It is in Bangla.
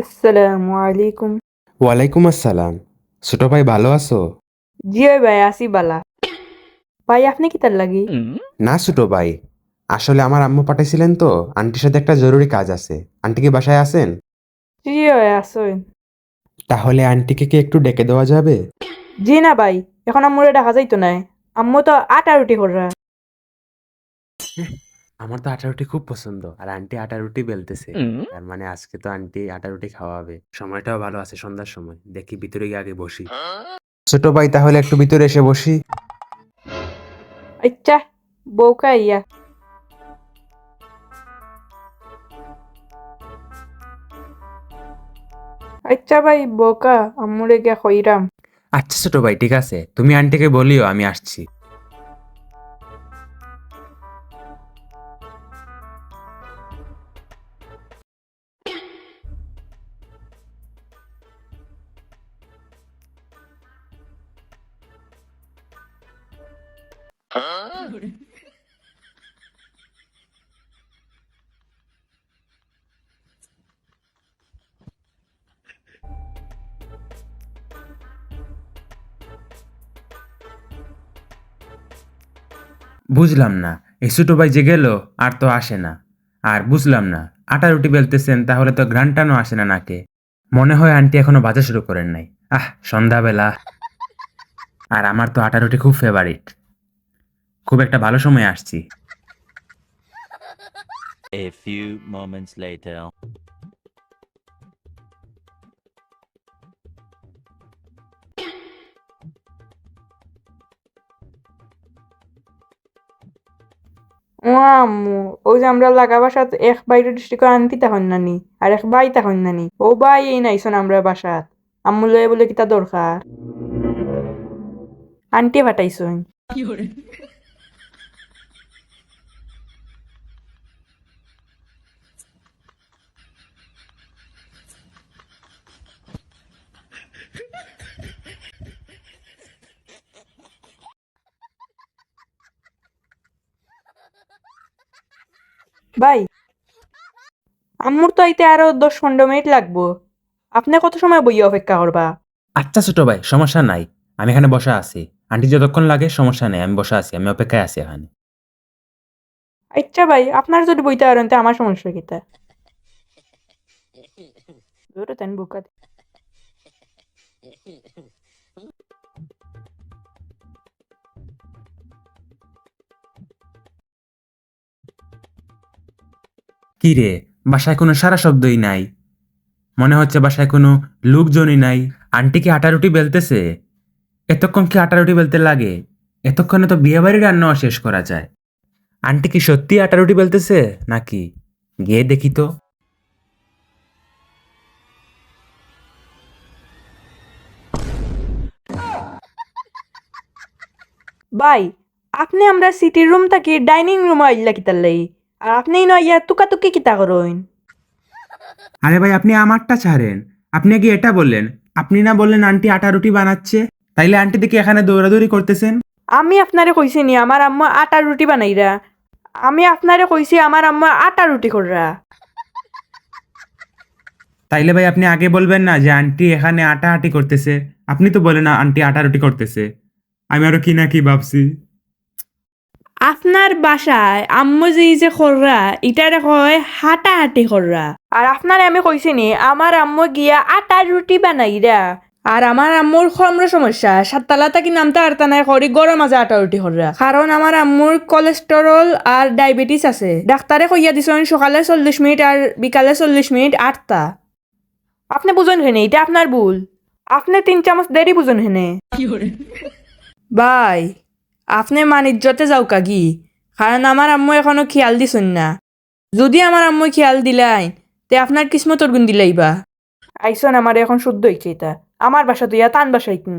আসসালামু আলাইকুম। ওয়ালাইকুম আসসালাম। ছোট ভাই ভালো আছো? জি ওই ভাই আসি বালা ভাই আপনি কি তার লাগি? না ছোট ভাই আসলে আমার আম্মু পাঠাইছিলেন তো আন্টির সাথে একটা জরুরি কাজ আছে। আন্টি কি বাসায় আছেন? জি ওই আসুন তাহলে আন্টিকে কি একটু ডেকে দেওয়া যাবে? জি না ভাই এখন আম্মুরে দেখা যাইতো নাই আম্মু তো আটা রুটি কররা। আমার তো আটা রুটি খুব পছন্দ। আর আন্টি আটা রুটি বেলতেছে। তার মানে আজকে তো আন্টি আটা রুটি খাওয়াবে। সময়টাও ভালো আছে সন্ধ্যার সময়। দেখি ভিতরে গিয়ে আগে বসি। ছোট ভাই তাহলে একটু ভিতরে এসে বসি। আচ্ছা বউকা ইয়া আচ্ছা ভাই বউকা আম্মুরে গিয়া কইরাম। আচ্ছা ছোট ভাই ঠিক আছে। তুমি আন্টিকে বলিও আমি আসছি। বুঝলাম না, এই ছোট ভাই যে গেল আর তো আসে না। আর বুঝলাম না, আটা রুটি বেলতেছেন তাহলে তো ঘ্রানটানো আসে না নাকে। মনে হয় আন্টি এখনও বাজা শুরু করেন নাই। আহ, সন্ধ্যাবেলা। আর আমার তো আটা রুটি খুব ফেভারিট খুব একটা ভালো সময় আসছি। A few moments later. ও আম্মু ওই যে আমরা লাগা বাসাত এক বাইরে ডিস্ট্রিক্ট আনতি তখন নানি আর এক বাই তখন নানি। ও বাই এই নাইছন আমরা বাসাত। আম্মু লয়ে বলে কিতা দরকার? আন্টি পাঠাইছন। ভাই? আম্মুর তো আইতে আরও দশ পনেরো মিনিট লাগবো। আপনি কত সময় বইয়ে অপেক্ষা করবা? আচ্ছা ছোট ভাই সমস্যা নাই। আমি এখানে বসা আছি। আন্টি যতক্ষণ লাগে সমস্যা নেই আমি বসা আছি আমি অপেক্ষায় আছি এখানে। আচ্ছা ভাই আপনার যদি বইতে আর তো আমার সমস্যা কিতা? দূরে তেন বুকা কি রে বাসায় কোনো সারা শব্দই নাই। মনে হচ্ছে বাসায় কোনো লোকজনই নাই। আন্টি কি আটা রুটি বেলতেছে? এতক্ষণ কি আটা রুটি বেলতে লাগে? এতক্ষণে তো বিয়ে বাড়ির রান্নাও শেষ করা যায়। আন্টি কি সত্যি আটা রুটি বেলতেছে নাকি? গিয়ে দেখি তো। ভাই, আপনি আমরা সিটির রুম থাকি ডাইনিং রুম আইলা কিতার লাই আর আপনি নয় ইয়া তুকা তুকি কিতা করইন আরে ভাই আপনি আমারটা ছাড়েন। আপনি কি এটা বললেন? আপনি না বললেন আন্টি আটা রুটি বানাচ্ছে। তাইলে আন্টি দেখি এখানে দৌড়াদৌড়ি করতেছেন। আমি আপনারে কইছি নি আমার আম্মা আটা রুটি বানাইরা। আমি আপনারে কইছি আমার আম্মা আটা রুটি কররা। তাইলে ভাই আপনি আগে বলবেন না যে আন্টি এখানে আটা আটি করতেছে। আপনি তো বলেন না আন্টি আটা রুটি করতেছে। আমি আরও কি না কি ভাবছি। আপনার বাসায় আম্মু যে যে কররা ইটারে কয় হাঁটা হাঁটি কররা আর আপনারে আমি কইছি নি আমার আম্মু গিয়া আটার রুটি বানাইরা। আর আমার আম্মুর খমর সমস্যা সাততলা থাকি নামতে আরতা নাই করি গরম মাঝে আটা রুটি কররা কারণ আমার আম্মুর কোলেস্টেরল আর ডায়াবেটিস আছে। ডাক্তারে কইয়া দিছেন সকালে চল্লিশ মিনিট আর বিকালে চল্লিশ মিনিট আটটা আপনি বুঝুন হেনে এটা আপনার ভুল। আপনি তিন চামচ দেরি বুঝুন হেনে। বাই। আপনি মান ইজ্জতে যাও কাগি কারণ আমার আম্মু এখনও খেয়াল দিছেন না। যদি আমার আম্মু খেয়াল দিলাই তে আপনার কিসমতর গুণ দিলাইবা। আইসন আমার এখন শুদ্ধ ইচ্ছে এটা আমার বাসা তুই টান বাসাই কিন।